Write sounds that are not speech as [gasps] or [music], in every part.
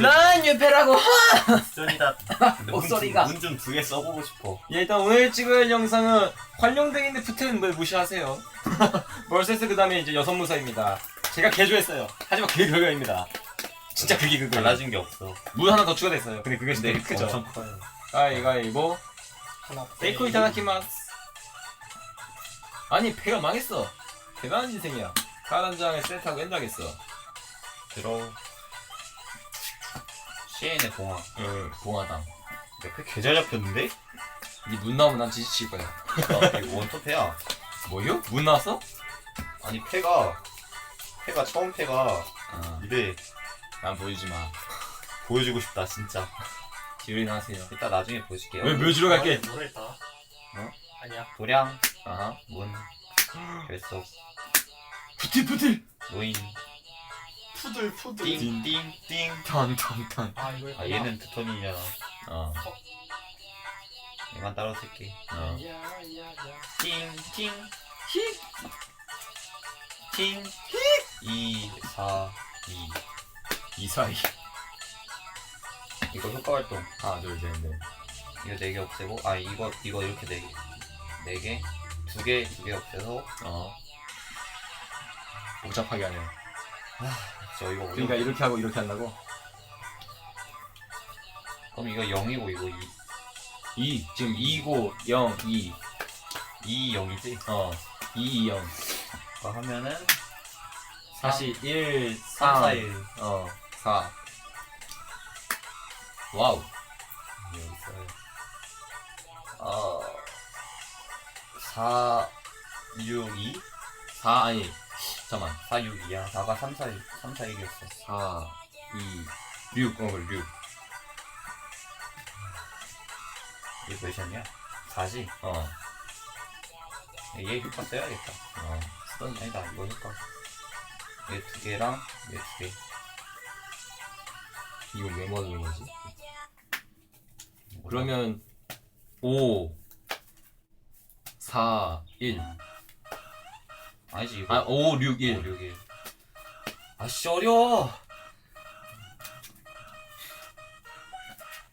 난 유패라고. 쩐이다. 목소리가. 문좀 두 개 써보고 싶어. 예, 일단 오늘 찍을 영상은 관룡댕인데 붙은 뭐 무시하세요? [laughs] 멀세스 그 다음에 이제 여성 무사입니다. 제가 개조했어요. 하지만 그게 그거입니다. 진짜 그게 그거예요. 달라진 게 없어. 물 하나 더 추가됐어요. 근데 그게 되게 크죠. 엄청 커요. 가위가위보 하나 데이코 이타다키마스. 아니 배가 망했어. 대단한 인생이야. 가단장에 세트하고 엔다겠어. 들어. 시인의 봉화. 응 봉하당 옆에 개잘 잡혔는데? 니문 나오면 난 지지칠 거야 아, 이거 원톱해야. 뭐요? 문 나왔어? 아니 패가 패가 처음 패가 아, 이래 난 보여주지 마 보여주고 싶다 진짜. 기울이나 하세요 이따 나중에 보여줄게요. 왜 묘지로 갈게 뭐를 따? 어? 아니야 도량 아하 문 [gasps] 결속 부들부들 노인 푸들 푸들 띵띵띵. 턴턴턴 아 이거 아 얘는 두 톤이잖아. 어 얘만 따로 쓸게. 어. 야야야 띵띵 히. 팅. 2 4 2 이사이 이거 효과 활동. 하나 둘셋넷 이거 4개 없애고 아 이거 이거 이렇게 4개 4개 2개 2개 없애서 어 복잡하게 하네 저 이거 어려워. 그러니까 이렇게 하고 이렇게 한다고? 그럼 이거 0이고 이거 2 2 지금 2고 0 2 2 0이지? 어 2 2 0 그거 하면은 다시 1 3 3 4 1 어 4 와우. 여기 있어요 어4 6 2 4 아니 잠깐만. 4 6 2야. 4가 3 4 1 3 4 1이었어 4 2 6 어, 그래 6 이게 몇이었냐? 4지? 어, 얘 효과 써야겠다. 어, 쓰던 아니다 이거 효과 얘 두 개랑 얘 두 개. 이거 왜 먹는 거지? 그러면 5 4 1 아니지 이거 아, 5 6 5 1 6 1 아씨 어려워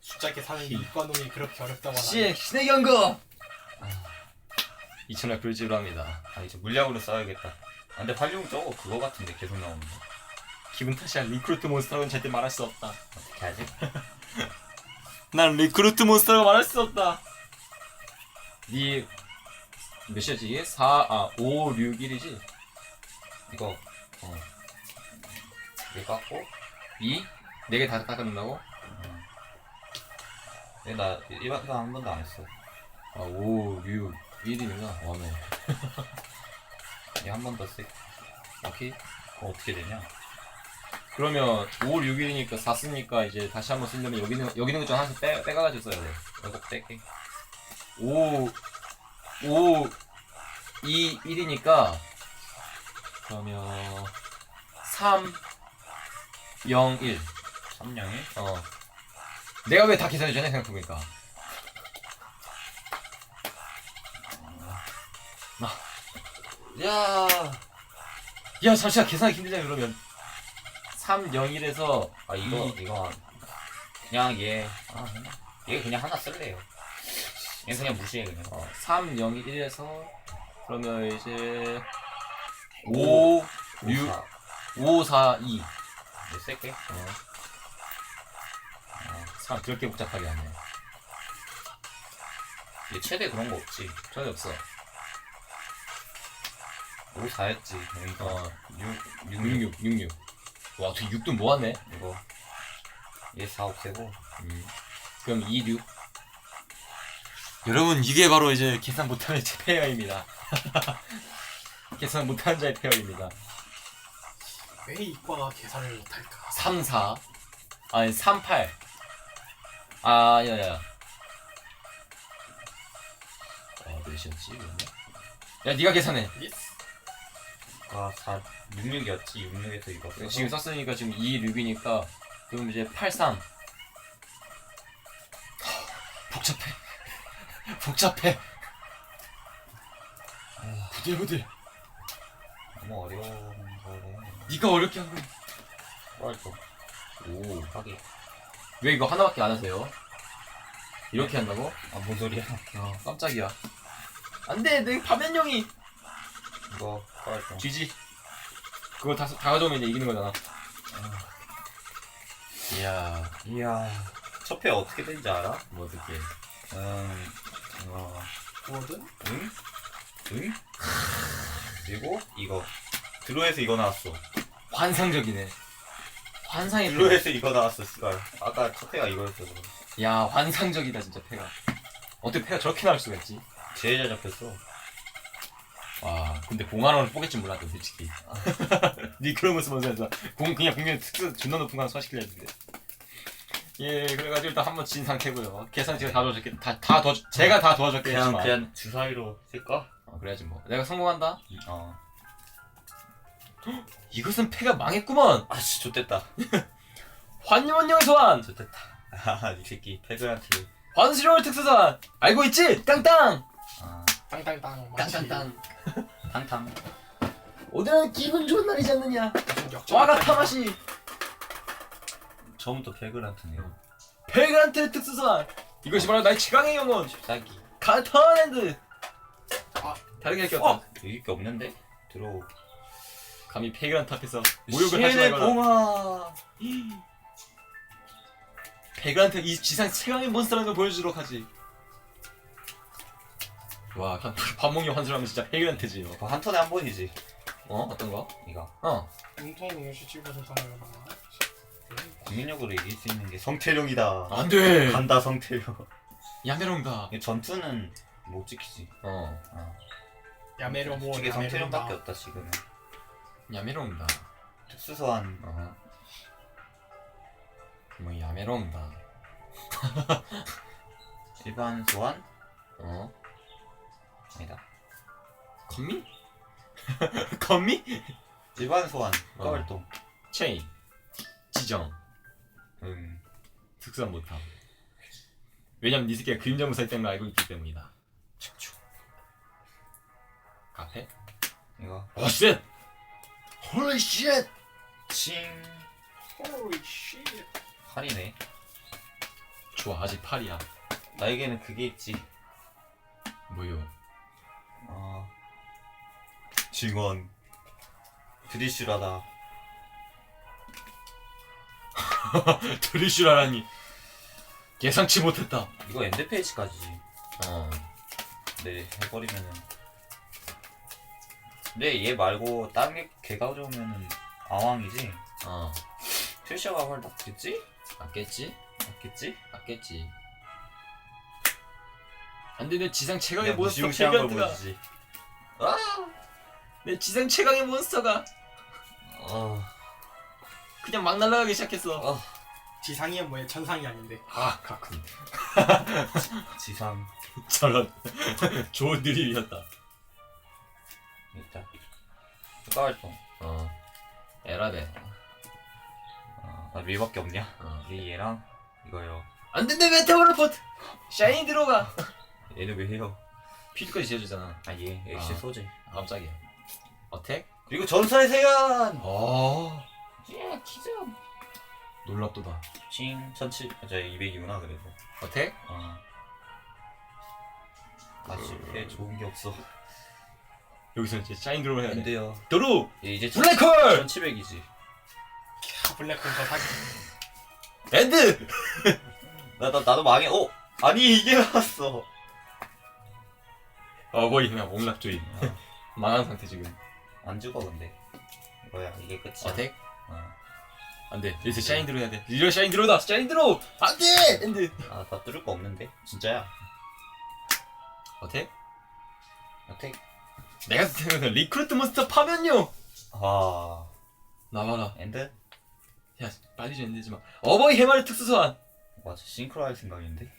숫자 계산은 이과놈이 그렇게 어렵다고 하나 시, 신의 경고! 2천원 불지로 합니다. 아 이제 물약으로 써야겠다 아, 근데 활용 저거 그거 같은데 계속 나오는 거 기분 탓이야. 리크루트 몬스터라고는 절대 말할 수 없다. 어떻게 하지? [laughs] 난 리크루트 몬스터라고 말할 수 없다. 니, 몇이었지 이게? 4, 아, 5, 6, 1이지? 이거 어 이거 깎고 2? 4개 다 깎아준다고? 얘나 일반 회한 번도 안 했어 아, 5, 6, 1이구나. 와네. 얘한번 더 쓸게 오케이. 그거 어떻게 되냐 그러면 5, 6, 1이니까 4 쓰니까 이제 다시 한번 쓰려면 여기 있는, 여기 있는 거좀 하나씩 빼, 빼가지고 써야 돼. 이거 뺄게 5, 5, 2, 1이니까 그러면 3, 0, 1. 3 0 1 어. 내가 왜 다 계산해주냐 생각해보니까. 야야 잠시만 계산이 힘들냐 그러면 3, 0, 1에서 아 이거 이- 이거 그냥 얘 아, 얘 그냥 하나 쓸래요 얘 그냥 무시해 그냥 어, 3, 0, 1에서 그러면 이제 5, 6, 4 5, 4, 2. 얘 쓸게 어. 어, 참 그렇게 복잡하게 하네. 얘 최대 그런 거 없지 전혀 없어. 5 4였지 그러니까 어, 6 6 66, 66. 와, 저 6도 모았네. 이거 얘 4 없애고 음. 그럼 2, 6. 여러분, 이게 바로 이제 계산 못하는 제 페어입니다. [laughs] 계산 못하는 자의 페어입니다. 왜 이과가 계산을 못할까 3, 4. 아니, 3, 8. 아, 야, 야. 어, 몇이었지, 이거는? 야, 니가 계산해. 예스 아 4, 66이었지 66에서 이거 지금 썼으니까 지금 2, 6이니까 그럼 이제 8, 3. 복잡해. 복잡해. 부들부들. 너무 어려운 거네. 네가 어렵게 한 거야. 거 오. 하게 왜 이거 하나밖에 안 하세요? 이렇게 한다고? 아 뭔 소리야. 아 [laughs] 깜짝이야. 안 돼 내 파면용이. 이거 깔았어 GG 그거 다, 다 가져오면 이제 이기는 거잖아. 이야. 이야. 첫 회 어떻게 된지 알아? 뭐 어떻게. 음 어, 뭐든 응? 응? 그리고 이거. 드로에서 이거 나왔어. 환상적이네. 환상의 패 드로에서 이거 나왔어 씨발. 아까 첫 회가 이거였어. 야 환상적이다 진짜 패가. 어떻게 패가 저렇게 나올 수가 있지? 제일 잘 잡혔어. 와 근데 공한원을 뽀겠지 몰랐다 솔직히. [laughs] 니 그런 모습 보면서 공 그냥 공격 특수 존나 높은 거 하나 소화시키려 했는데 예 그래가지고 일단 한번 진 상태고요. 계산 제가 다 도와줬겠 다다 도와 제가 다 그냥 도와줬겠지만. 그냥 주사위로 쓸까? 어, 그래야지 뭐. 내가 성공한다? 어. [gasps] 이것은 패가 망했구먼! 아씨 좋됐다. [laughs] 환유원령 소환! 좋됐다. 아이 새끼 패그한테. 환스러울 특수소환! 알고 있지? 땅땅! 아. 땅땅땅 땅땅땅. [laughs] 탕탕 오늘은 기분 좋은 날이지 않느냐? 역전 와가 타마시 처음부터 패그한테네요. 페그란트 특수소환 이것이 바로 나의 최강의 영혼! 싸기. 카터랜드! 아. 다르게 할게 어? 없다. 여기 게 없는데? 들어 감히 페그란트 앞에서 모욕을 하지 말거나. 봉아 페그란트 이 지상 최강의 몬스터라는 걸 보여주도록 하지. 와 그냥 밥먹는 환수라면 진짜 페그란트지. 이거. 그거 한 턴에 한 번이지. 어? 어떤 거? 이거. 어. 웅통이 역시 찍어서 당하려나 국민력으로 이길 수 있는 게 성태룡이다. 안돼. 간다 성태룡. 야메롱다. 전투는 못 지키지. 어. 야메로 뭐 저게 성태룡밖에 없다 지금은. 야메롱다. 특수소환. 어. 뭐 야메롱다. 일반 소환? 어? 아니다. 건미? [laughs] 건미? 일반 소환. 어. 까발동. 체인. 지정 음 특수한 못함. 왜냐면 니 새끼가 그림자 무사히 때문에 알고 있기 때문이다. 축축 카페? 이거. 어 쉣! 홀리 쉣 칭. 호리 씨 팔이네. 좋아 아직 8이야. 나에게는 그게 있지. 뭐요? 어. 증원 드리슈라다 [laughs] 드리슈라라니? 예상치 못했다. 이거 엔드 페이지까지지 어. 네 해버리면은. 근데 얘 말고 다른 게 걔가 가져오면은 아왕이지? 어. 트리샤가 헐 낫겠지? 맞겠지? 낫겠지? 맞겠지. 안 돼 내 지상 최강의 그냥 몬스터 무시무시한 걸 페그란트가 보여주지. 내 지상 최강의 몬스터가 어... 그냥 막 날아가기 시작했어. 어... 지상이 뭐야? 천상이 아닌데. 아 그렇군 [laughs] 지상. [laughs] 저런. [laughs] 좋은 드립이었다. 있다 까발통 어. 에라네 어, 나 위밖에 없냐? 어. 우리 얘랑 이거요. 안 된대 메테오르포트? 샤인 들어가. 얘는 왜 해요? 피드까지 지어주잖아. 아얘 아. 소재 깜짝이야. 어택? 그리고 전사의 세간! 어 놀랍도다. 칭 천치 저 200이구나 그래도. 어택? 어. 아직 해 좋은 게 없어. [laughs] 여기서 이제 샤인 들어가 해야 돼. 엔드요. 도루 얘 이제 블랙홀! 1700이지. 캬 블랙홀 더 사기. 엔드! [laughs] 나, 나, 나도 망해. 어? 아니 이게 나왔어. 어버이 그냥 옹락주의 [laughs] 망한 상태 지금. 안 죽어 근데. 이거야 이게 끝이야. 어택? 어. 안돼. 여기서 샤인 들어 해야 돼. 리얼 샤인 들어다. 샤인 들어 안돼! 엔드. 아, 나 뚫을 거 없는데? 진짜야? 어택? 어택? 내가 생각하는 리크루트 몬스터 파면요! 아. 나와라. 엔드? 야 빨리 좀 엔드지 마. 어버이 해마리 특수 소환! 맞아 싱크로 할 생각인데?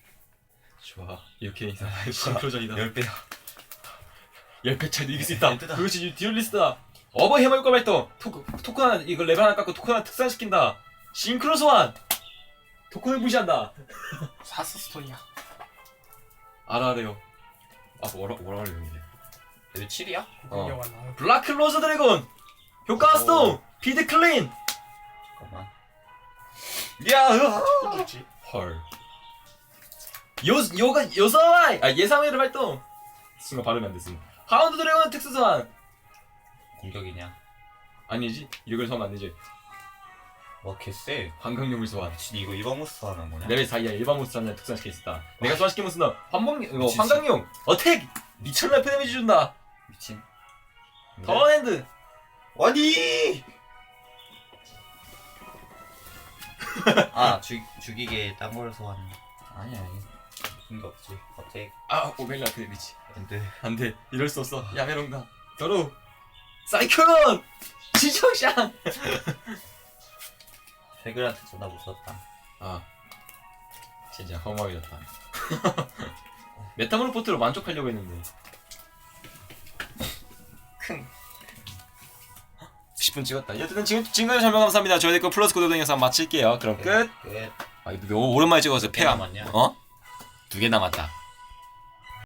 좋아. 이렇게 이상 싱크로전이다. 10배야. 10배 차이도 이길 수 있다. 엔드다. 그것이 듀얼리스트다 해마리 효과 발동 토크, 토큰 하나 이거 레벨 하나 깎고 토큰 하나 특산시킨다 싱크로 소환 토큰을 무시한다 [laughs] 사스 스톤이야 알아 알아요 아 뭐라 뭐라 그래 여기 레벨 7이야? 공격한 나 블라크 로즈 드래곤 효과 오. 스톤 피드 클린 잠깐만 야, 으아. 좋지. 헐. 요 요가 요사와이 아 예상외로 발동. 순간 발음이 안 됐습니다. 하운드 드래곤 특수 소환. 공격이냐? 아니지 이걸 소환 안 되지. 와, 개쎄. 환경용을 소환. 미친 이거 일반무스 하는 거냐? 레벨 4 이하 일반 모스는 특수한 스킬 있다. 내가 소환시킨 모스는 환봉 이거 미치지. 환경용 어택 미천 라이프 데미지 준다. 미친. 더원핸드 아니! [laughs] 아, 죽, 죽이게 딴 걸 소환. 아니야, 아니. 그런 게 없지. 어택. 아 오벨라 그 데미지. 안 돼. 안돼 이럴 수 없어 야메롱가 더러 사이클론! 지정샹 페글한테 존나 무섭다. 아 진짜 허무하게졌다. 메타모르 포트로 만족하려고 했는데. 큰 10분 찍었다. 어쨌든 지금 지금까지 설명 감사합니다. 저희 댓글 플러스 구독 영상 마칠게요. 그럼 끝. 끝. 아, 이거 너무 오랜만에 찍어서 개 폐가 남았냐? 어? 두 개 남았다